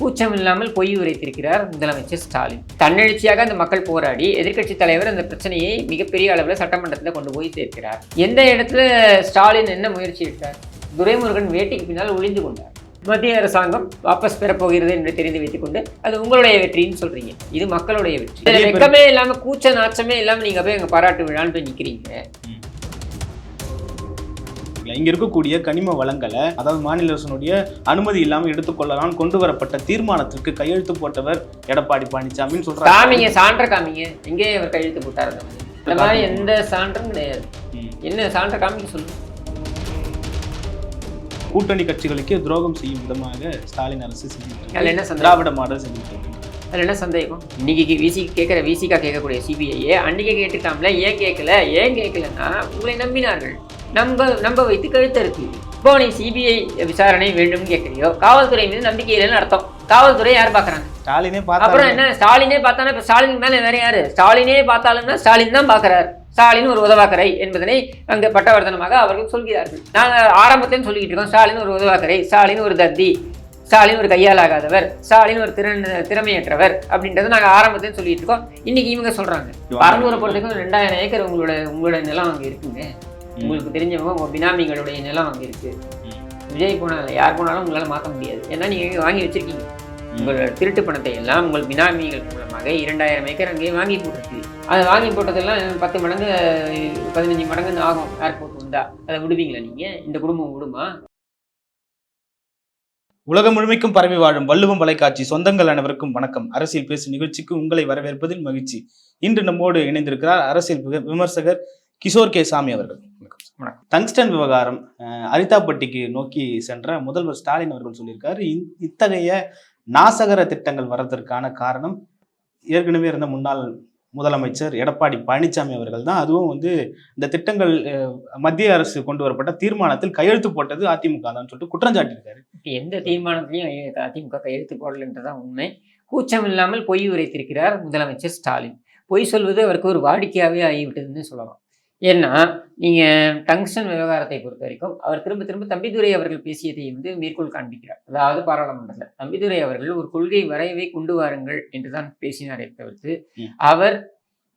கூச்சம் இல்லாமல் பொய் உரைத்திருக்கிறார் முதலமைச்சர் ஸ்டாலின். தன்னெழுச்சியாக அந்த மக்கள் போராடி எதிர்க்கட்சி தலைவர் அந்த பிரச்சனையை மிகப்பெரிய அளவில் சட்டமன்றத்தில் கொண்டு போய் சேர்க்கிறார். எந்த இடத்துல ஸ்டாலின் என்ன முயற்சி எடுத்தார்? துரைமுருகன் வேட்டைக்கு பின்னால் ஒளிந்து கொண்டார். மத்திய அரசாங்கம் வாபஸ் பெறப்போகிறது என்று தெரிந்து வைத்துக் கொண்டு அது உங்களுடைய வெற்றின்னு சொல்றீங்க. இது மக்களுடைய வெற்றி. வெக்கமே இல்லாம கூச்ச நாச்சமே இல்லாம நீங்க போய் எங்க பாராட்டு விழான்னு போய் நிக்கிறீங்க இங்க இருக்கக்கூடிய கனிம வளங்களை அதாவது மாநில அரசனுடைய அனுமதி இல்லாமல் எடுத்துக்கொள்ளலாம் கொண்டு வரப்பட்ட தீர்மானத்திற்கு கையெழுத்து போட்டவர் எடப்பாடி பழனிசாமின்னு சொல்றாங்க. காமிங்க சான்ற காமிங்க. எங்கே அவர் கையெழுத்து போட்டார் இந்த மாதிரி எந்த சான்றும் கிடையாது. என்ன சான்ற காமிக்க சொல்லுங்க. கூட்டணி கட்சிகளுக்கே துரோகம் செய்யும் விதமாக ஸ்டாலின் அரசு சந்தேகம்? திராவிட மாடல் செஞ்சுட்டு. அதுல என்ன சந்தேகம்? இன்னைக்கு விசி கேட்குற விசிகா கேட்கக்கூடிய சிபிஐயே அன்னைக்கு கேட்டுட்டாம்ல ஏன் கேட்கல? ஏன் கேட்கலன்னா உங்களை நம்பினார்கள். நம்ப நம்ப வைத்து கழுத்தறுத்து இப்போ நீ சிபிஐ விசாரணை வேண்டும்னு கேட்குறியோ காவல்துறை மீது நம்பிக்கை இல்லைன்னு அர்த்தம். காவல்துறை யார் பார்க்குறாங்க? ஸ்டாலினே அப்புறம் பார்த்தா என்ன? ஸ்டாலினே பார்த்தானா இப்போ ஸ்டாலின் மேலே வேற யாரு? ஸ்டாலினே பார்த்தாலும்னா ஸ்டாலின் தான் பார்க்குறாரு. ஸ்டாலின் ஒரு உதவாக்கரை என்பதனை அங்கே பட்டவர்த்தனமாக அவர்கள் சொல்கிறார்கள். நாங்கள் ஆரம்பத்தையும் சொல்லிக்கிட்டு இருக்கோம் ஸ்டாலின் ஒரு உதவாக்கரை ஸ்டாலின் ஒரு தத்தி ஸ்டாலின் ஒரு கையாலாகாதவர் ஸ்டாலின் ஒரு திறன் திறமையற்றவர் அப்படின்றத நாங்கள் ஆரம்பத்தையும் சொல்லிட்டு இருக்கோம். இன்னைக்கு இவங்க சொல்றாங்க. பரந்தூரை பொறுத்தவரைக்கும் ரெண்டாயிரம் ஏக்கர் உங்களோட உங்களோட நிலம் அங்கே இருக்குங்க. உங்களுக்கு தெரிஞ்சவங்க உங்க பினாமிகளுடைய நிலம் அங்கே இருக்கு. விஜய் போனாலும் யார் போனாலும் உங்களால் மாற்ற முடியாது. ஏன்னா நீங்கள் வாங்கி வச்சிருக்கீங்க. உங்களோட திருட்டு பணத்தை எல்லாம் உங்கள் பினாமிகள் மூலமாக இரண்டாயிரம் ஏக்கர் அங்கேயே வாங்கி போட்டிருக்கு. அதை வாங்கி போட்டதெல்லாம் பத்து மடங்கு பதினஞ்சு மடங்குன்னு ஆகும். ஏர்போர்ட் வந்தா அதை விடுவீங்களா நீங்கள் இந்த குடும்பம் விடுமா? உலகம் முழுமைக்கும் பரவி வாழும் வள்ளுவம் வலைக்காட்சி சொந்தங்கள் அனைவருக்கும் வணக்கம். அரசியல் பேசும் நிகழ்ச்சிக்கு உங்களை வரவேற்பதில் மகிழ்ச்சி. இன்று நம்மோடு இணைந்திருக்கிறார் அரசியல் விமர்சகர் கிஷோர் கே சாமி அவர்கள். வணக்கம். டங்ஸ்டன் விவகாரம் அரிதாப்பட்டிக்கு நோக்கி சென்ற முதல்வர் ஸ்டாலின் அவர்கள் சொல்லியிருக்காரு இத்தகைய நாசகர திட்டங்கள் வர்றதற்கான காரணம் ஏற்கனவே இருந்த முன்னாள் முதலமைச்சர் எடப்பாடி பழனிசாமி அவர்கள் தான். அதுவும் வந்து இந்த திட்டங்கள் மத்திய அரசு கொண்டு வரப்பட்ட தீர்மானத்தில் கையெழுத்து போட்டது அதிமுக தான் சொல்லிட்டு குற்றம் சாட்டியிருக்காரு. எந்த தீர்மானத்திலையும் அதிமுக கையெழுத்து போடலைன்றதான் உண்மை. கூச்சம் இல்லாமல் பொய் உரைத்திருக்கிறார் முதலமைச்சர் ஸ்டாலின். பொய் சொல்வது அவருக்கு ஒரு வாடிக்கையாகவே ஆகிவிட்டதுன்னு சொல்லலாம். ஏன்னா நீங்கள் டங்ஸ்டன் விவகாரத்தை பொறுத்த வரைக்கும் அவர் திரும்ப திரும்ப தம்பிதுரை அவர்கள் பேசியதை வந்து மேற்கோள் காண்பிக்கிறார். அதாவது பாராளுமன்றத்தில் தம்பிதுரை அவர்கள் ஒரு கொள்கை வரைவை கொண்டு வாருங்கள் என்று தான் பேசினாரே தவிர்த்து. அவர்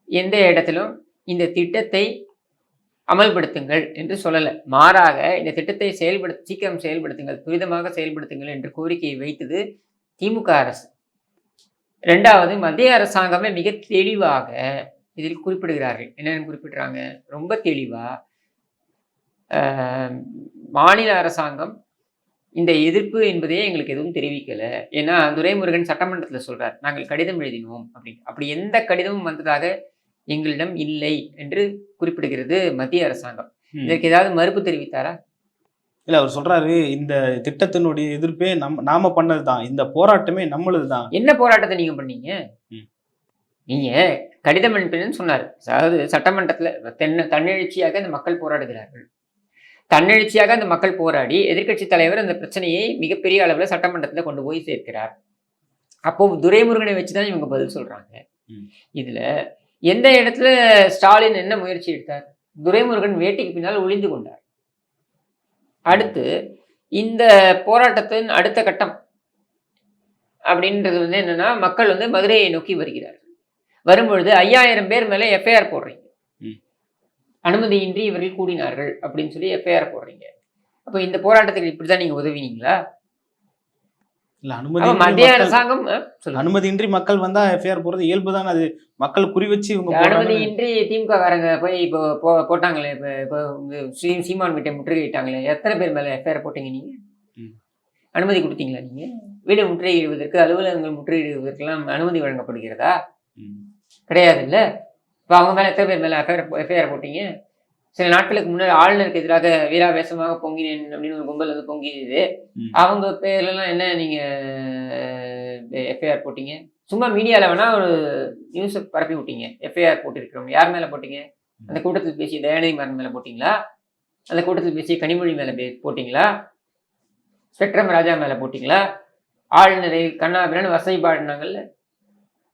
எந்த இடத்திலும் இந்த திட்டத்தை அமல்படுத்துங்கள் என்று சொல்லலை. மாறாக இந்த திட்டத்தை செயல்படுத்த சீக்கிரம் செயல்படுத்துங்கள் துரிதமாக செயல்படுத்துங்கள் என்று கோரிக்கையை வைத்தது திமுக அரசு. ரெண்டாவது மத்திய அரசாங்கமே மிக தெளிவாக இதில் குறிப்பிடுகிறார்கள். என்னென்னு குறிப்பிடுறாங்க? ரொம்ப தெளிவா ஆஹ், மாநில அரசாங்கம் இந்த எதிர்ப்பு என்பதே எங்களுக்கு எதுவும் தெரிவிக்கல. ஏன்னா துரைமுருகன் சட்டமன்றத்தில் சொல்றார் நாங்கள் கடிதம் எழுதினோம் அப்படி அப்படி எந்த கடிதமும் வந்ததாக எங்களிடம் இல்லை என்று குறிப்பிடுகிறது மத்திய அரசாங்கம். இதற்கு ஏதாவது மறுப்பு தெரிவித்தாரா? இல்ல அவர் சொல்றாரு இந்த திட்டத்தினுடைய எதிர்ப்பே நம் நாம பண்ணதுதான். இந்த போராட்டமே நம்மளதுதான். என்ன போராட்டத்தை நீங்க பண்ணீங்க. நீங்க கடிதம் அனுப்பினு சொன்னார். அதாவது சட்டமன்றத்துல தென்ன தன்னெழுச்சியாக அந்த மக்கள் போராடுகிறார்கள். தன்னெழுச்சியாக அந்த மக்கள் போராடி எதிர்க்கட்சி தலைவர் அந்த பிரச்சனையை மிகப்பெரிய அளவுல சட்டமன்றத்துல கொண்டு போய் சேர்க்கிறார். அப்போ துரைமுருகனை வச்சுதான் இவங்க பதில் சொல்றாங்க. ம். இதுல எந்த இடத்துல ஸ்டாலின் என்ன முயற்சி எடுத்தார்? துரைமுருகன் வேட்டைக்கு பின்னால் ஒளிந்து கொண்டார். அடுத்து இந்த போராட்டத்தின் அடுத்த கட்டம் அப்படின்றது வந்து என்னன்னா மக்கள் வந்து மதுரையை நோக்கி வருகிறார்கள். வரும்பொழுது ஐயாயிரம் பேர் மேலே எஃப்ஐஆர் போடுறீங்க. அனுமதியின்றி இவர்கள் கூடினார்கள் அப்படின்னு சொல்லி எஃப்ஐஆர் போடுறீங்க அப்போ இந்த போராட்டத்துக்கு இப்படிதான் நீங்க உதவினீங்களா இல்ல அப்ப அனுமதி மத்திய அரசாங்கம். அனுமதியின்றி மக்கள் வந்தா எஃப்ஐஆர் போறது இயல்புதான் அது மக்கள் குறி வச்சு இவங்க. அனுமதியின்றி திமுக காரங்க போய் இப்போ போட்டாங்களே இப்போ ஸ்ரீ சீமான் வீட்டை முற்றுகையிட்டாங்களே எத்தனை பேர் மேலே எஃப்ஐஆர் போட்டீங்க நீங்க. அனுமதி கொடுத்தீங்களா நீங்க வீடு முற்றுகையிடுவதற்கு அலுவலகங்கள் முற்றுகையிடுவதற்கெல்லாம் அனுமதி வழங்கப்படுகிறதா. கிடையாது இல்ல இப்போ அவங்க மேல எத்தனை பேர் மேல எஃப்ஐஆர் எஃப்ஐஆர் போட்டீங்க? சில நாட்களுக்கு முன்னாடி ஆளுநருக்கு எதிராக வீராவேசமாக பொங்கினேன் அப்படின்னு ஒரு கும்பல் வந்து பொங்கியது ம். அவங்க பேர்லாம் என்ன நீங்க எஃப்ஐஆர் போட்டீங்க? சும்மா மீடியால வேணா ஒரு நியூஸை பரப்பி விட்டீங்க. எஃப்ஐஆர் போட்டிருக்கிறோம் யார் மேல போட்டீங்க? அந்த கூட்டத்தில் பேசிய தயாநிதி மாறன் மேல போட்டீங்களா? அந்த கூட்டத்தில் பேசிய கனிமொழி மேல பே- போட்டீங்களா? ஸ்பெக்ட்ரம் ராஜா மேல போட்டீங்களா? ஆளுநரை கண்ணாபிரன் வசதி பாடினாங்கல்ல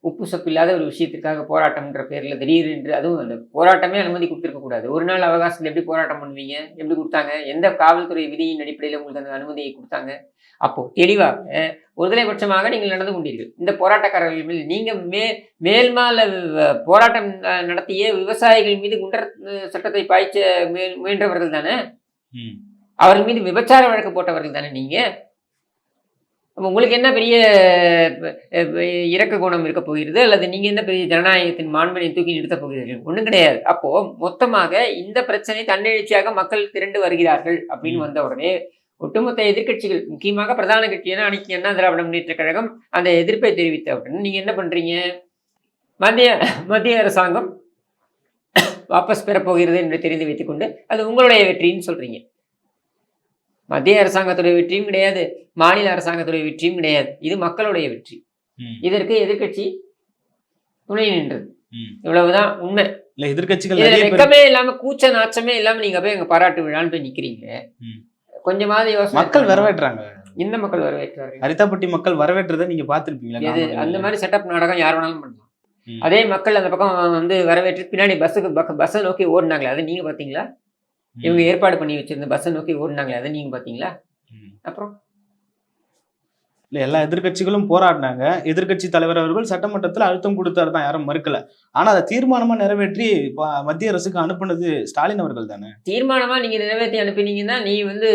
உப்பு சப்பு இல்லாத ஒரு விஷயத்திற்காக போராட்டம்ன்ற பேர்ல திடீரென்று அதுவும் அந்த போராட்டமே அனுமதி கொடுத்திருக்க கூடாது. ஒரு நாள் அவகாசத்துல எப்படி போராட்டம் பண்ணுவீங்க? எப்படி கொடுத்தாங்க? எந்த காவல்துறை விதியின் அடிப்படையில் உங்களுக்கு அந்த அனுமதியை கொடுத்தாங்க? அப்போ தெளிவாக ஒருதலைபட்சமாக நீங்கள் நடந்து கொண்டீர்கள். இந்த போராட்டக்காரர்கள் மேல் நீங்க மே மேல்மால போராட்டம் நடத்திய விவசாயிகள் மீது குண்டர் சட்டத்தை பாய்ச்ச முய- முயன்றவர்கள் தானே. அவர்கள் மீது விபச்சார வழக்கு போட்டவர்கள் தானே நீங்க? அப்ப உங்களுக்கு என்ன பெரிய இரக்க குணம் இருக்க போகிறது? அல்லது நீங்க என்ன பெரிய ஜனநாயகத்தின் மாண்பினை தூக்கி நிறுத்தப் போகிறீர்கள்? ஒண்ணும் கிடையாது. அப்போ மொத்தமாக இந்த பிரச்சனை தன்னெழுச்சியாக மக்கள் திரண்டு வருகிறார்கள் அப்படின்னு. வந்த உடனே ஒட்டுமொத்த எதிர்க்கட்சிகள் முக்கியமாக பிரதான கட்சியான அனைத்து அண்ணா திராவிட முன்னேற்ற கழகம் அந்த எதிர்ப்பை தெரிவித்த உடனே நீங்க என்ன பண்றீங்க? மத்திய மத்திய அரசாங்கம் வாபஸ் பெறப்போகிறது என்று தெரிந்து வைத்துக்கொண்டு அது உங்களுடைய வெற்றின்னு சொல்றீங்க. மத்திய அரசாங்கத்துடைய வெற்றியும் கிடையாது மாநில அரசாங்கத்துடைய வெற்றியும் கிடையாது. இது மக்களுடைய வெற்றி. இதற்கு எதிர்க்கட்சி துணை நின்றது. இவ்வளவுதான் உண்மை. இல்ல பேர் வெக்கமே இல்லாம கூச்ச நாச்சமே இல்லாம நீங்க போய் எங்க பாராட்டு விழான்னு போய் நிக்கிறீங்க. கொஞ்சமாவது யோசனை மக்கள். வரவேற்றாங்க. இந்த மக்கள் வரவேற்றார்கள்? அரிதாப்பட்டி மக்கள் வரவேற்றதை நீங்க பாத்திருப்பீங்களா எது? அந்த மாதிரி செட்டப் நாடகம் யார் வேணாலும் பண்ணலாம். அதே மக்கள் அந்த பக்கம் வந்து வரவேற்று பின்னாடி பஸ்ஸுக்கு பஸ்ஸை நோக்கி ஓடினாங்களே அதை நீங்க பாத்தீங்களா இவங்க ஏற்பாடு பண்ணி வச்சிருந்த பஸ்ஸை நோக்கி ஓடினாங்களே அதை நீங்க பாத்தீங்களா ம். அப்புறம்? இல்ல எல்லா எதிர்க்கட்சிகளும் போராடினாங்க. எதிர்க்கட்சி தலைவர் அவர்கள் சட்டமன்றத்துல அழுத்தம் கொடுத்தாரு தான் யாரும் மறுக்கல. ஆனா அதை தீர்மானமா நிறைவேற்றி மத்திய அரசுக்கு அனுப்புனது ஸ்டாலின் அவர்கள் தானே? தீர்மானமா நீங்க நிறைவேற்றி அனுப்பினீங்கன்னா நீ வந்து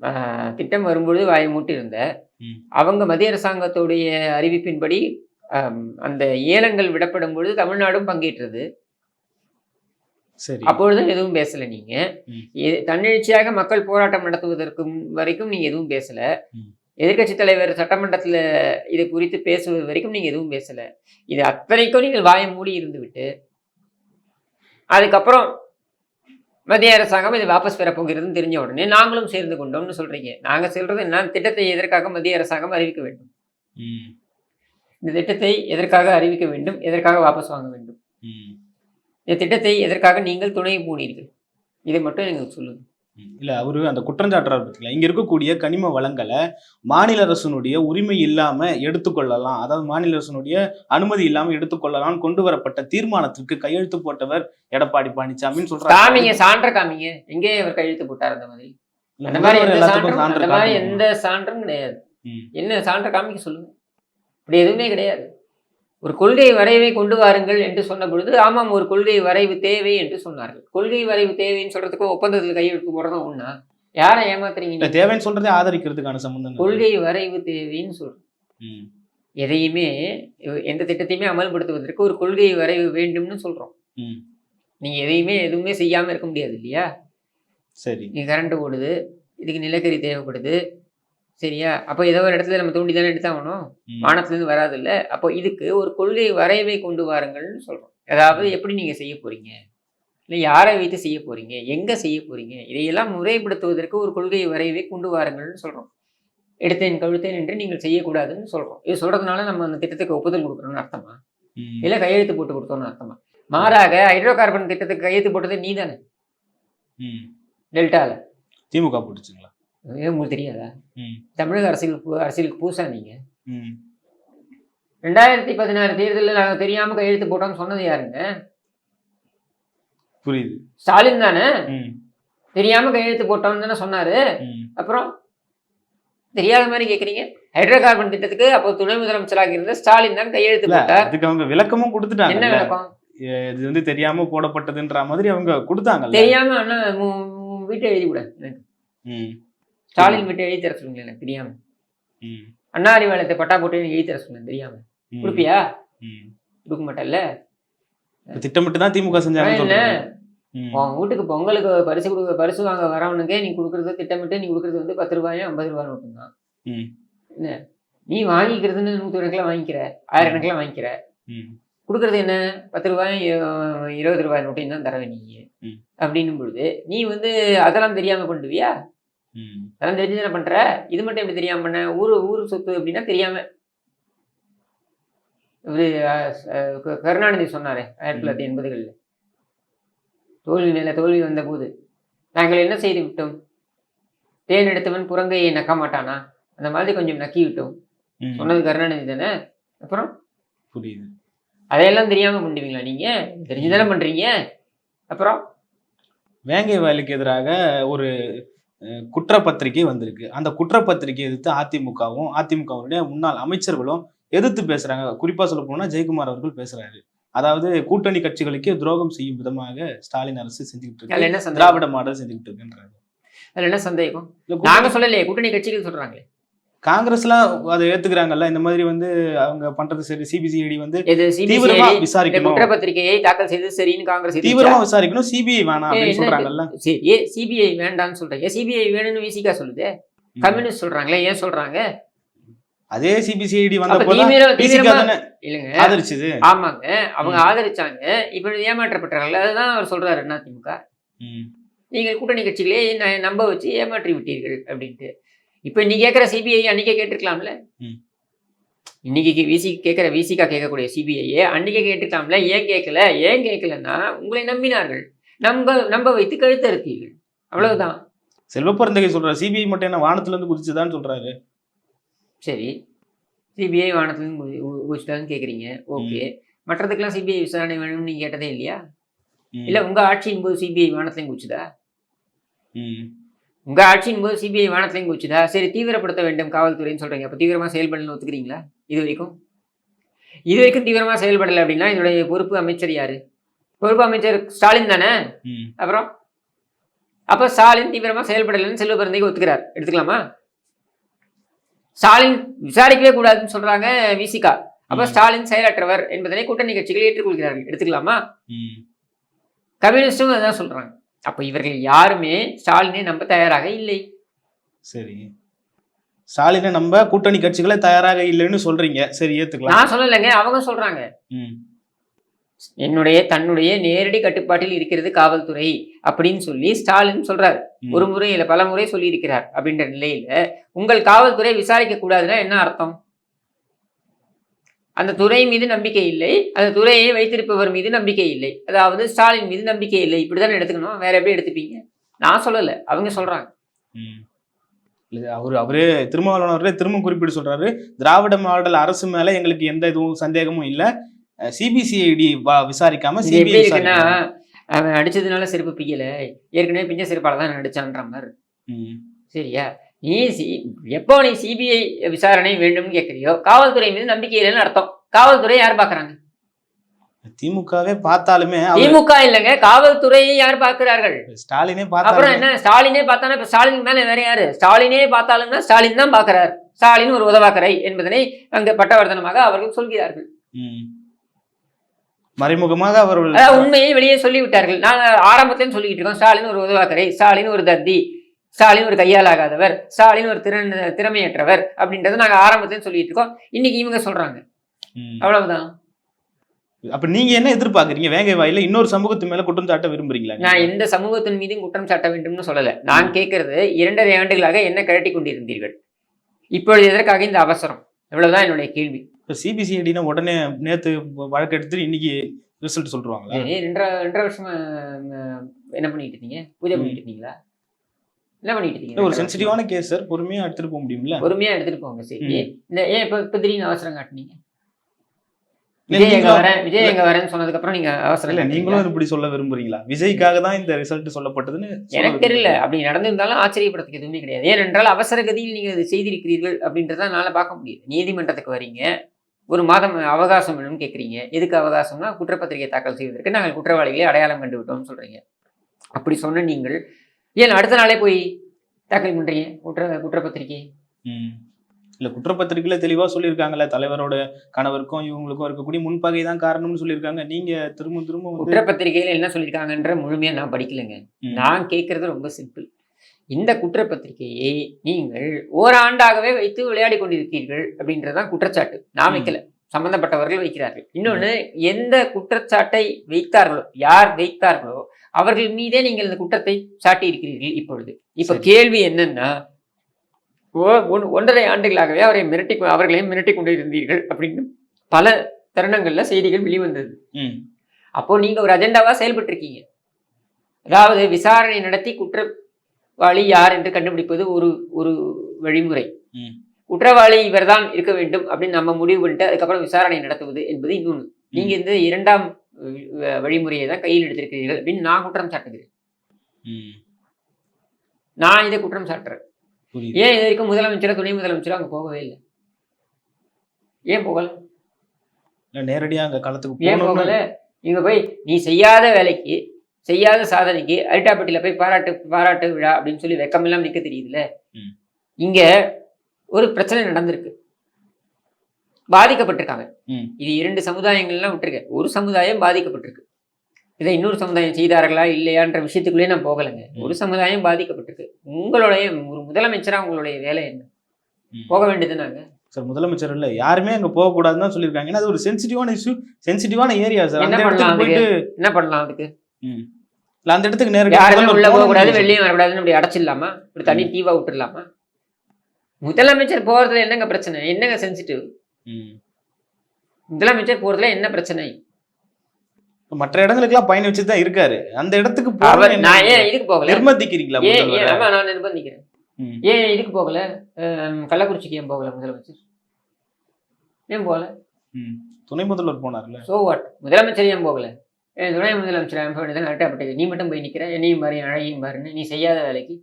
ஆஹ், திட்டம் வரும்பொழுது வாயை மூட்டி இருந்த ம். அவங்க மத்திய அரசாங்கத்துடைய அறிவிப்பின்படி அந்த ஏலங்கள் விடப்படும் பொழுது தமிழ்நாடும் பங்கேற்றது. அப்பொழுதும் எதுவும் பேசல நீங்க. தன்னெழுச்சியாக மக்கள் போராட்டம் நடத்துவதற்கு வரைக்கும் நீங்க எதுவும் பேசல. ம். எதிர்க்கட்சி தலைவர் சட்டமன்றத்துல இது குறித்து பேசுவது வரைக்கும் நீங்க எதுவும் பேசல. இது அத்தனைக்கும் நீங்கள் வாயை மூடி இருந்து விட்டு அதுக்கப்புறம் மத்திய அரசாங்கம் இதை வாபஸ் பெறப் போகிறதுன்னு தெரிஞ்ச உடனே நாங்களும் சேர்ந்து கொண்டோம்னு சொல்றீங்க. நாங்க சொல்றது என்ன? திட்டத்தை எதற்காக மத்திய அரசாங்கம் அறிவிக்க வேண்டும். இந்த திட்டத்தை எதற்காக அறிவிக்க வேண்டும்? எதற்காக வாபஸ் வாங்க வேண்டும். இந்த திட்டத்தை எதற்காக நீங்கள் துணை போனீர்கள்? இதை மட்டும் எங்களுக்கு சொல்லுங்க. ம். இல்ல அவரு அந்த குற்றஞ்சாட்டுறாரு பார்த்தீங்களா இங்க இருக்கக்கூடிய கனிம வளங்களை மாநில அரசனுடைய உரிமை இல்லாம எடுத்துக்கொள்ளலாம். அதாவது மாநில அரசனுடைய அனுமதி இல்லாம எடுத்துக்கொள்ளலாம் கொண்டு வரப்பட்ட தீர்மானத்திற்கு கையெழுத்து போட்டவர் எடப்பாடி பழனிசாமின்னு சொல்றாரு. காமிங்க சான்ற காமிங்க. எங்கே அவர் கையெழுத்து போட்டார் அந்த மாதிரி? அந்த மாதிரி எந்த சான்றும் கிடையாது. என்ன சான்ற காமிக்க சொல்லுங்க. இப்படி எதுவுமே கிடையாது. ஒரு கொள்கை வரைவை கொண்டு வாருங்கள் என்று சொன்ன பொழுது ஆமாம் ஒரு கொள்கை வரைவு தேவை என்று சொன்னார்கள் கொள்கை வரைவு தேவைன்னு சொல்றதுக்கு ஒப்பந்தத்தில் கையெழுத்து போடுறதும் ஒண்ணா யாரை ஏமாத்துறீங்க? தேவைன்னு சொல்றதே ஆதரிக்கிறதுக்கான சம்பந்தம். கொள்கை வரைவு தேவைன்னு சொல்றோம் ம். எதையுமே எந்த திட்டத்தையுமே அமல்படுத்துவதற்கு ஒரு கொள்கை வரைவு வேண்டும்னு சொல்றோம் ம். நீங்க எதையுமே எதுவுமே செய்யாம இருக்க முடியாது இல்லையா சரி நீ கரண்ட் ஓடுது இதுக்கு நிலக்கரி தேவைப்படுது சரியா? அப்போ ஏதோ ஒரு இடத்துல நம்ம தூண்டி தானே எடுத்தாகணும். வானத்துலேருந்து வராது இல்லை அப்போ இதுக்கு ஒரு கொள்கை வரைவை கொண்டு வாருங்கள்னு சொல்கிறோம் அதாவது எப்படி நீங்கள் செய்ய போறீங்க? இல்லை யாரை வைத்து செய்ய போறீங்க? எங்கே செய்ய போறீங்க? இதையெல்லாம் முறைப்படுத்துவதற்கு ஒரு கொள்கை வரைவை கொண்டு வாருங்கள்னு சொல்கிறோம் எடுத்தேன் கழுத்தேன் என்று நீங்கள் செய்யக்கூடாதுன்னு சொல்கிறோம் இது சொல்கிறதுனால நம்ம அந்த திட்டத்துக்கு ஒப்புதல் கொடுக்குறோம்னு அர்த்தமா. இல்லை கையெழுத்து போட்டு கொடுத்தோம்னு அர்த்தமா? மாறாக ஹைட்ரோ கார்பன் திட்டத்துக்கு கையெழுத்து போட்டது நீ தானே. டெல்டாவில் திமுக போட்டுச்சுங்களா? உங்களுக்கு தெரியாதா. தமிழக அரசியல் பு- அரசியலுக்கு பூசா நீங்க. ம். ரெண்டாயிரத்தி பதினாறு தேர்தலில் நாங்கள் தெரியாம கையெழுத்து போட்டோம்னு சொன்னது யாருங்க? புரியுது. ஸ்டாலின் தானே. தெரியாம கையெழுத்து போட்டோம்னு தானே சொன்னாரு. அப்புறம் தெரியாத மாதிரி கேக்குறீங்க. ஹைட்ரோ கார்பன் திட்டத்துக்கு அப்போ துணை முதலமைச்சராக இருந்த ஸ்டாலின் தான் கையெழுத்து போட்டார். அதுக்கு அவங்க விளக்கமும் என்ன கொடுத்துட்டாங்க விளக்கம் இது வந்து தெரியாம போடப்பட்டதுன்ற மாதிரி அவங்க கொடுத்தாங்கல்ல. தெரியாம அண்ணா வீட்டை எழுதி விட எனக்கு. ம். ஸ்டாலின் வீட்டை எழுதி தர சொல்லுங்க எனக்கு தெரியாம. அண்ணா அறிவாலயத்தை பட்டா போட்டு எழுதி தர சொல்லுங்க தெரியாம. கொடுப்பியா. கொடுக்க மாட்டல்ல இப்ப திட்டமிட்டு தான் திமுக ம். உன் வீட்டுக்கு பொங்கலுக்கு பரிசு கொடுக்க பரிசு வாங்க வரவனுக்கே நீ கொடுக்குறது திட்டமிட்டு நீ கொடுக்குறது வந்து பத்து ரூபாயும் ஐம்பது ரூபாய் மட்டும்தான் ம். என்ன நீ வாங்கிக்கிறதுன்னு நூற்றி கணக்கில் வாங்கிக்கிற ஆயிரக்கணக்கில் வாங்கிக்கிற ம். கொடுக்குறது என்ன பத்து ரூபாயும் இ- இருபது ரூபாய் நோட்டையும் தான் தரவே நீ. அப்படின்னும் பொழுது நீ வந்து அதெல்லாம் தெரியாம பண்ணுவியா ம். அதெல்லாம் தெரிஞ்சு தானே பண்ற? இது மட்டும் எப்படி தெரியாம பண்ண? ஊரு ஊர் சொத்து அப்படின்னா தெரியாம. இவரு கருணாநிதி சொன்னாரே ஆயிரத்தி தொள்ளாயிரத்தி எண்பதுகளில். தோல்வி மேல தோல்வி வந்த போது. நாங்கள் என்ன செய்து விட்டோம்? தேன் எடுத்தவன் புறங்கையை நக்க மாட்டானா? அந்த மாதிரி கொஞ்சம் நக்கி விட்டோம். சொன்னது கருணாநிதி தானே? அப்புறம்? புரியுது. அதையெல்லாம் தெரியாம பண்ணுவீங்களா நீங்க? தெரிஞ்சுதானே பண்றீங்க. அப்புறம்? வேங்கை வயலுக்கு எதிராக ஒரு குற்றப்பத்திரிகை வந்திருக்கு. அந்த குற்றப்பத்திரிகை எதிர்த்து அதிமுகவும் அதிமுகவுடைய முன்னாள் அமைச்சர்களும் எதிர்த்து பேசுறாங்க. குறிப்பா சொல்ல போனா ஜெயக்குமார் அவர்கள் பேசுறாரு. அதாவது கூட்டணி கட்சிகளுக்கே துரோகம் செய்யும் விதமாக ஸ்டாலின் அரசு செஞ்சுக்கிட்டு இருக்கு. திராவிட மாடல் செஞ்சுக்கிட்டு இருக்குன்றாரு. அதுல என்ன சந்தேகம்? நாங்க சொல்லலையே கூட்டணி கட்சிகள் சொல்றாங்களே. காங்கிரஸ்லாம் அதை ஏத்துக்கிறாங்கல்ல இந்த மாதிரி வந்து அவங்க பண்றது சரி சிபிசிஐடி வந்து தீவிரமா விசாரிக்கணும். குற்றப்பத்திரிகையை தாக்கல் செய்து சரின்னு காங்கிரஸ்? தீவிரமா விசாரிக்கணும் சிபிஐ வேணாம் அப்படின்னு சொல்றாங்கல்ல. ஏ சிபிஐ வேண்டாம்னு சொல்றீங்க. சிபிஐ வேணும்னு விசிகா சொல்லுது. கம்யூனிஸ்ட் சொல்றாங்களே ஏன் சொல்றாங்க? அதே சிபிசிஐடி தானே இல்லைங்க. ஆதரிச்சுது. ஆமாங்க. அவங்க ஆதரிச்சாங்க. இப்ப ஏமாற்றப்பட்டார்கள் அதுதான் அவர் சொல்றாரு என்ன திமுக? ம். நீங்கள் கூட்டணி கட்சிகளே நம்ப வச்சு ஏமாற்றி விட்டீர்கள் அப்படின்ட்டு. இப்ப நீ கேட்குற சிபிஐ அன்னைக்கே கேட்டிருக்கலாம்ல. இன்னைக்கு விசி கேட்குற விசிகா கேட்கக்கூடிய சிபிஐயே அன்னைக்கே கேட்டிருக்கலாம்ல? ஏன் கேட்கல ஏன் கேட்கலன்னா உங்களை நம்பினார்கள். நம்ப நம்ப வைத்து கழுத்தறுத்தீர்கள். அவ்வளவுதான். செல்வப்பெருந்தகை சொல்ற சிபிஐ மட்டும் என்ன வானத்துல இருந்து குதிச்சுதான்னு சொல்றாரு. சரி. சிபிஐ வானத்துலேருந்து குதிச்சுட்டான்னு கேட்குறீங்க ஓகே. மற்றதுக்கெல்லாம் சிபிஐ விசாரணை வேணும்னு நீங்க கேட்டதே இல்லையா. இல்ல உங்க ஆட்சியின் போது சிபிஐ வானத்துலையும் குதிச்சுதா? ம். உங்க ஆட்சியின் போது சிபிஐ வானத்துலையும் குதிச்சுதா சரி தீவிரப்படுத்த வேண்டும் காவல்துறைன்னு சொல்றீங்க. அப்ப தீவிரமா செயல்படலன்னு ஒத்துக்கிறீங்களா? இது வரைக்கும்? இது வரைக்கும் தீவிரமா செயல்படலை அப்படின்னா இதனுடைய பொறுப்பு அமைச்சர் யாரு? பொறுப்பு அமைச்சர் ஸ்டாலின் தானே. அப்புறம்? அப்ப ஸ்டாலின் தீவிரமா செயல்படலைன்னு செல்வ பிறந்தைக்கு ஒத்துக்கிறார். எடுத்துக்கலாமா? ஸ்டாலின் விசாரிக்கவே கூடாதுன்னு சொல்றாங்க விசிகா. அப்ப. ஸ்டாலின் செயலற்றவர் என்பதனை கூட்டணி கட்சிகள் ஏற்றுக்கொள்கிறார்கள். எடுத்துக்கலாமா. கம்யூனிஸ்டும் அதான் சொல்றாங்க. அப்ப இவர்கள் யாருமே ஸ்டாலினை நம்ப தயாராக இல்லை. சரி. ஸ்டாலினை நம்ம கூட்டணி கட்சிகளே தயாராக இல்லைன்னு சொல்றீங்க. சரி ஏத்துக்கலாம். நான் சொல்லலைங்க அவங்க சொல்றாங்க. என்னுடைய தன்னுடைய நேரடி கட்டுப்பாட்டில் இருக்கிறது காவல்துறை அப்படின்னு சொல்லி ஸ்டாலின் சொல்றாரு. ஒரு முறை இல்ல பல முறை சொல்லி இருக்கிறார் அப்படின்ற நிலையில உங்கள் காவல்துறை விசாரிக்க கூடாதுன்னா என்ன அர்த்தம்? அந்த துறை மீது நம்பிக்கை இல்லை. அந்த துறையை வைத்திருப்பவர் மீது நம்பிக்கை இல்லை. அதாவது ஸ்டாலின் மீது நம்பிக்கை இல்லை. இப்படிதானே எடுத்துக்கணும். வேற எப்படி எடுத்துப்பீங்க? நான் சொல்லல. அவங்க சொல்றாங்க. அவரு அவரே திருமாவளவன் அவர்களே திரும்ப குறிப்பிட்டு சொல்றாரு. திராவிட மாடல் அரசு மேல எங்களுக்கு எந்த இதுவும் சந்தேகமும் இல்ல. சிபிசிஐடி விசாரிக்காம சிபிஐ அவன் அடிச்சதுனால செருப்பு பிக்கல ஏற்கனவே பிஞ்ச செருப்பால தான் நடிச்சான்ற மாதிரி. சரியா? நீ சி எப்போ நீ சிபிஐ விசாரணை வேண்டும்னு கேட்குறியோ காவல்துறை மீது நம்பிக்கை இல்லைன்னு அர்த்தம். காவல்துறை யார் பார்க்கறாங்க? திமுகவே பார்த்தாலுமே திமுக இல்லைங்க காவல்துறையை யார் பார்க்கிறார்கள்? ஸ்டாலினே அப்புறம் பார்த்தாலுமே என்ன ஸ்டாலினே பார்த்தானா இப்ப ஸ்டாலின் மேல வேற யாரு? ஸ்டாலினே பார்த்தாலும்னா ஸ்டாலின் தான் பார்க்கிறார். ஸ்டாலின் ஒரு உதவாக்கரை என்பதனை அங்க பட்டவர்த்தனமாக அவர்கள் சொல்கிறார்கள். மறைமுகமாக அவர்கள் உண்மையை வெளியே சொல்லிவிட்டார்கள். நான் ஆரம்பத்திலும் சொல்லிக்கிட்டு இருக்கோம் ஸ்டாலின் ஒரு உதவாக்கரை ஸ்டாலின் ஒரு தத்தி ஸ்டாலின் ஒரு கையாலாகாதவர் ஸ்டாலின் ஒரு திறன் திறமையற்றவர் அப்படின்றத நாங்க ஆரம்பத்திலும் சொல்லிட்டு இருக்கோம். இன்னைக்கு இவங்க சொல்றாங்க. அவ்வளவுதான். அப்ப நீங்க என்ன எதிர்பார்க்கறீங்க? வேங்கை வாயில இன்னொரு சமூகத்து மேல குற்றம் சாட்ட விரும்புறீங்களா? நான் எந்த சமூகத்தின் மீதும் குற்றம் சாட்ட வேண்டும்னு சொல்லல. நான் கேட்கறது இரண்டரை ஆண்டுகளாக என்ன கழட்டி கொண்டிருந்தீர்கள். இப்பொழுது எதற்காக இந்த அவசரம்? இவ்வளவுதான் என்னுடைய கேள்வி. இப்ப சிபிசிஐடினா உடனே நேத்து வழக்கு எடுத்துட்டு இன்னைக்கு ரிசல்ட் சொல்றாங்களா? ஏய், ரெண்டரை ரெண்டரை வருஷமா என்ன பண்ணிட்டு இருந்தீங்க? பூஜை பண்ணிட்டு இருந்தீங்களா? என்ன பண்ணிட்டு ஒரு சென்சிட்டிவான கேஸ் சார் பொறுமையா எடுத்துட்டு போக முடியும்ல? பொறுமையா எடுத்துட்டு போங்க சரி. இந்த ஏன் இப்ப இப்ப திடீர்னு அவசரம் காட்டுனீங்க? விஜய் எங்க வரேன் விஜய் எங்க வரேன்னு சொன்னதுக்கு அப்புறம் நீங்க அவசரம் இல்ல? நீங்களும் இப்படி சொல்ல விரும்புறீங்களா? விஜய்க்காக தான் இந்த ரிசல்ட் சொல்லப்பட்டதுன்னு சொல்ல எனக்கு தெரியல? அப்படி நடந்திருந்தாலும் ஆச்சரியப்படுறதுக்கு எதுவுமே கிடையாது. ஏனென்றால் அவசர கதியில் நீங்கள் அதை செய்திருக்கிறீர்கள் அப்படின்றத என்னால் பார்க்க முடியுது. நீதிமன்றத்துக்கு வரீங்க. ஒரு மாதம் அவகாசம் வேணும்னு கேட்குறீங்க எதுக்கு அவகாசம்னா குற்றப்பத்திரிகை தாக்கல் செய்வதற்கு நாங்கள் குற்றவாளிகளை அடையாளம் கண்டு விட்டோம்னு சொல்கிறீங்க அப்படி சொன்ன நீங்கள் ஏன் அடுத்த நாளே போய் தாக்கல் பண்ணுறீங்க குற்ற குற்றப்பத்திரிகை. ம். இல்ல குற்றப்பத்திரிகையில தெளிவா சொல்லியிருக்காங்கல்ல தலைவரோட கணவருக்கும் இவங்களுக்கும் இருக்கக்கூடிய முன்பகை தான் காரணம்னு சொல்லியிருக்காங்க. நீங்க திரும்ப திரும்ப குற்றப்பத்திரிகையில் என்ன சொல்லியிருக்காங்கன்ற முழுமையாக நான் படிக்கலைங்க. நான் கேட்கறது ரொம்ப சிம்பிள். இந்த குற்றப்பத்திரிகையை நீங்கள் ஓராண்டாகவே வைத்து விளையாடி கொண்டிருக்கிறீர்கள் அப்படின்றதுதான் குற்றச்சாட்டு. நான். வைக்கல. சம்பந்தப்பட்டவர்கள் வைக்கிறார்கள் இன்னொன்னு எந்த குற்றச்சாட்டை வைத்தார்களோ யார் வைத்தார்களோ அவர்கள் மீதே நீங்கள் இந்த குற்றத்தை சாட்டி இருக்கிறீர்கள் இப்பொழுது இப்ப. கேள்வி என்னன்னா ஒன்றரை ஆண்டுகளாகவே அவரை மிரட்டி அவர்களையும் மிரட்டி கொண்டு இருந்தீர்கள் அப்படின்னு பல தருணங்கள்ல செய்திகள் வெளிவந்தது. அப்போ நீங்க ஒரு அஜெண்டாவா செயல்பட்டு இருக்கீங்க அதாவது விசாரணை நடத்தி குற்றவாளி யார் என்று கண்டுபிடிப்பது ஒரு ஒரு வழிமுறை. குற்றவாளி இவர்தான் இருக்க வேண்டும் அப்படின்னு நம்ம முடிவு பண்ணிட்டு அதுக்கப்புறம் விசாரணை நடத்துவது என்பது இன்னொன்று நீங்க இந்த இரண்டாம் வழிமுறையை தான் கையில் எடுத்திருக்கிறீர்கள் அப்படின்னு நான் குற்றம் சாட்டுகிறேன். நான் இதை குற்றம் சாட்டுறேன். ஏன் இது வரைக்கும் முதலமைச்சரோ துணை முதலமைச்சரோ அங்க போகவே இல்லை? ஏன் போகல? இல்ல நேரடியா அங்க களத்துக்கு ஏன் போகல? நீங்க போய் நீ செய்யாத வேலைக்கு செய்யாத சாதனைக்கு அரிட்டாப்பட்டியில போய் பாராட்டு பாராட்டு விழா அப்படின்னு சொல்லி வெக்கமெல்லாம் நிக்க தெரியுதுல்ல. இங்க ஒரு பிரச்சனை நடந்திருக்கு. பாதிக்கப்பட்டிருக்காங்க. இது இரண்டு சமுதாயங்கள்லாம் விட்டுருக்க. ஒரு சமுதாயம் பாதிக்கப்பட்டிருக்கு. இதை இன்னொரு சமுதாயம் செய்தார்களா இல்லையான்ற விஷயத்துக்குள்ளே நான் போகலைங்க. ஒரு சமுதாயம் பாதிக்கப்பட்டிருக்கு. உங்களுடைய ஒரு முதலமைச்சரா உங்களுடைய வேலை என்ன. போக வேண்டியதுனாங்க சார் முதலமைச்சர் இல்ல. யாருமே அங்க போக கூடாதுன்னு தான் சொல்லியிருக்காங்க. ஏன்னா அது ஒரு சென்சிட்டிவான இஷ்யூ சென்சிட்டிவான ஏரியா சார். என்ன பண்ணலாம்? போயிட்டு என்ன பண்ணலாம் அதுக்கு. இல்ல அந்த இடத்துக்கு நேரடியா யாருமே உள்ள போக போகணும்னு கூடாது நினைச்சேன். வெளியும் வரக்கூடாதுன்னு அப்படி அடைச்சிடலாமா? இப்படி தனி தீவா விட்டுடலாமா? முதலமைச்சர் போறதுல என்னங்க பிரச்சனை? என்னங்க சென்சிட்டிவ். முதலமைச்சர் போறதுல என்ன பிரச்சனை? மற்ற இடங்களுக்கெல்லாம் பயணிச்சு தான் இருக்காரு. அந்த இடத்துக்கு போகணும்னு நான் ஏன் இதுக்கு போகல? நிர்பந்திக்கிறீங்களா ஏன் நான் நிர்பந்திக்கிறேன். ஏன் இதுக்கு போகல? கள்ளக்குறிச்சிக்கு ஏன் போகல முதலமைச்சர்? ஏன் போகல. துணை முதல்வர் போனார்ல. சோ வாட் முதலமைச்சர் ஏன் போகல? ஏன் துணை முதலமைச்சர் அனுப்ப வேண்டியதான் நீ மட்டும் போய் நிக்கிற. என்னையும் பாரு அழகையும் பாருன்னு நீ செய்யாத வேலைக்கு.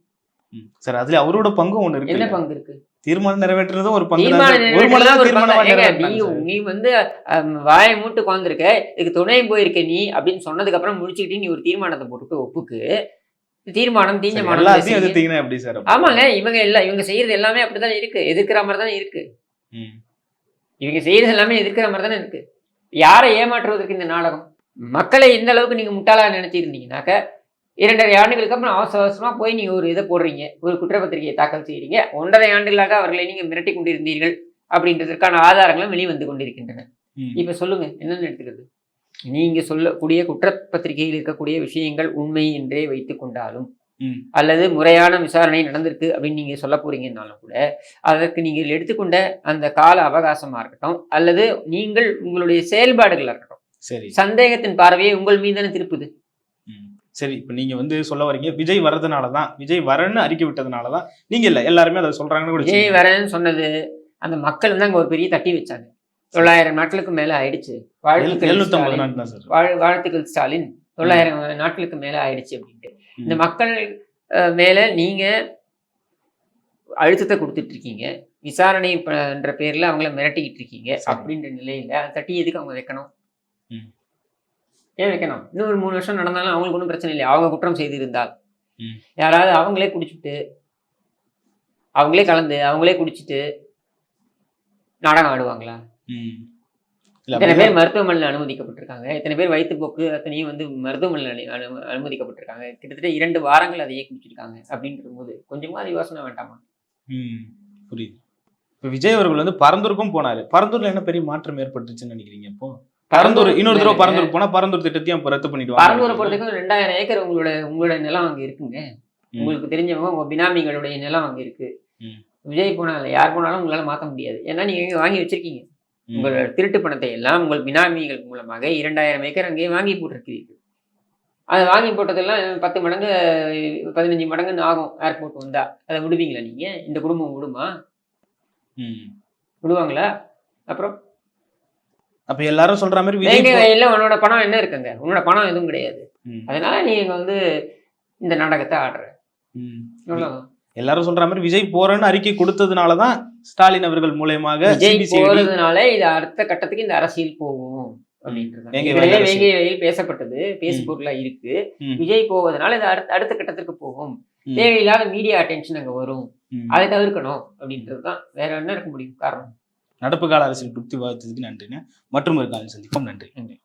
சார் அதுல அவரோட பங்கு ஒண்ணு என்ன இருக்கு பங்கு இருக்கு? தீர்மானம் நிறைவேற்றுறதும் ஒரு பங்கு நீ வந்து வாயை மூட்டு உட்காந்துருக்க இதுக்கு துணை போயிருக்க நீ அப்படின்னு சொன்னதுக்கு அப்புறம் முடிச்சுக்கிட்டு நீ ஒரு தீர்மானத்தை போட்டுட்டு ஒப்புக்கு. தீர்மானம் தீஞ்ச சார், மானம் எல்லாத்தையும் பேசுறீங்க. எதிர்த்தீங்கன்னா எப்படி சார்? ஆமாங்க இவங்க எல்லாம் இவங்க செய்யறது எல்லாமே அப்படிதான் இருக்கு. எதிர்க்கிற மாதிரி தானே இருக்கு. இவங்க செய்யறது எல்லாமே எதிர்க்கிற மாதிரி தானே இருக்கு. யாரை ஏமாற்றுவதற்கு இந்த நாடகம்? மக்களை எந்த அளவுக்கு நீங்க முட்டாளா நினைச்சிருந்தீங்கன்னாக்க இரண்டரை ஆண்டுகளுக்கு அப்புறம் அவசர அவசரமா போய் நீங்க ஒரு இதை போடுறீங்க ஒரு குற்றப்பத்திரிகையை தாக்கல் செய்றீங்க ஒன்றரை ஆண்டுகளாக அவர்களை நீங்க மிரட்டி கொண்டிருந்தீர்கள் அப்படின்றதற்கான ஆதாரங்களும் வெளிவந்து கொண்டிருக்கின்றன. இப்ப சொல்லுங்க என்னன்னு எடுத்துக்கிறது நீங்க சொல்லக்கூடிய குற்றப்பத்திரிகையில் இருக்கக்கூடிய விஷயங்கள் உண்மை என்றே வைத்துக் கொண்டாலும். அல்லது முறையான விசாரணை நடந்திருக்கு அப்படின்னு நீங்க சொல்ல போறீங்கன்னாலும் கூட அதற்கு நீங்கள் எடுத்துக்கொண்ட அந்த கால அவகாசமா இருக்கட்டும் அல்லது நீங்கள் உங்களுடைய செயல்பாடுகளா இருக்கட்டும் சரி சந்தேகத்தின் பார்வையை உங்கள் மீதான திருப்புது. சரி இப்ப நீங்க வந்து சொல்ல வரீங்க விஜய் வர்றதுனாலதான் விஜய் வரன்னு அறிக்கை விட்டதுனாலதான் நீங்க இல்ல எல்லாருமே அதை சொல்றாங்கன்னு கூட விஜய். வரேன்னு சொன்னது அந்த மக்கள் வந்து அங்க ஒரு பெரிய தட்டி வச்சாங்க. தொள்ளாயிரம் நாட்களுக்கு மேல ஆயிடுச்சு. வாழ்த்துக்கள் தான் வாழ்த்துக்கள் ஸ்டாலின். தொள்ளாயிரம் நாட்களுக்கு மேல ஆயிடுச்சு அப்படின்ட்டு. இந்த. மக்கள் மேல நீங்க அழுத்தத்தை கொடுத்துட்டு இருக்கீங்க விசாரணை பண்ற பேர்ல அவங்கள மிரட்டிக்கிட்டு இருக்கீங்க. அப்படின்ற நிலையில தட்டி எதுக்கு அவங்க வைக்கணும். ஏன் வைக்கணும்? இன்னும் ஒரு மூணு வருஷம் நடந்தாலும் அவங்களுக்கு ஒன்றும் பிரச்சனை இல்லை அவங்க குற்றம் செய்திருந்தால். யாராவது அவங்களே குடிச்சிட்டு அவங்களே கலந்து அவங்களே குடிச்சிட்டு நாடகம் ஆடுவாங்களா? ம். இல்ல இத்தனை அப்படிதான். பேர் மருத்துவமனையில் அனுமதிக்கப்பட்டிருக்காங்க. இத்தனை பேர் வயிற்றுப்போக்கு அத்தனையும் வந்து மருத்துவமனையில் அனு- அனு- அனுமதிக்கப்பட்டிருக்காங்க. கிட்டத்தட்ட இரண்டு வாரங்கள் அதையே குடிச்சிருக்காங்க அப்படின்ற போது கொஞ்சமா அது யோசனை வேண்டாமா? ம். புரியுது. இப்ப விஜய் அவர்கள் வந்து பரந்தூருக்கும் போனாரு. பரந்தூர்ல என்ன பெரிய மாற்றம் ஏற்பட்டுச்சுன்னு நினைக்கிறீங்க இப்போ? பரந்தூர் இன்னொரு தடவை பரந்தூர் போனா பரந்தூர் திட்டத்தையும் ரத்து பண்ணிடுவாங்க. பரந்தூரை பொறுத்தவரைக்கும் ரெண்டாயிரம் ஏக்கர் உங்களோட உங்களோட நிலம் அங்க இருக்குங்க. உங்களுக்கு தெரிஞ்சவங்க உங்க பினாமிகளுடைய நிலம் அங்க இருக்கு. விஜய் போனாலும் யார் போனாலும் உங்களால மாத்த முடியாது. ஏன்னா நீங்க இங்க வாங்கி வச்சிருக்கீங்க. உங்களோட திருட்டு பணத்தை எல்லாம் உங்கள் பினாமிகள் மூலமாக இரண்டாயிரம் ஏக்கர் அங்கேயே வாங்கி போட்டிருக்கிறீர்கள். அதை வாங்கி போட்டதெல்லாம் பத்து மடங்கு பதினஞ்சு மடங்குன்னு ஆகும் ஏர்போர்ட் வந்தா. அதை விடுவீங்களா நீங்க? இந்த குடும்பம் விடுமா. விடுவாங்களா? அப்புறம் அப்ப எல்லாரும் சொல்ற மாதிரி விஜய் வயல்ல உன்னோட பணம் என்ன இருக்குங்க உன்னோட பணம் எதுவும் கிடையாது. அதனால நீங்க வந்து இந்த நாடகத்தை ஆடுற. எல்லாரும் சொல்ற மாதிரி விஜய் போறேன்னு அறிக்கை கொடுத்ததுனாலதான் ஸ்டாலின் அவர்கள் மூலயமாக போறதுனால இது அடுத்த கட்டத்துக்கு இந்த அரசியல் போகும் அப்படின்றது வேங்கை வயல் பேசப்பட்டது பேசு. பொருளா இருக்கு. விஜய் போவதனால இது அடுத்த அடுத்த கட்டத்திற்கு போகும். தேவையில்லாத மீடியா அட்டென்ஷன் அங்க வரும். அதை தவிர்க்கணும் அப்படின்றது தான் வேற என்ன இருக்க முடியும் காரணம் நடப்பு கால அரசியல் குறித்து விவாதத்துக்கு நன்றிங்க மற்றும் ஒரு காலம் சந்திப்போம். நன்றி.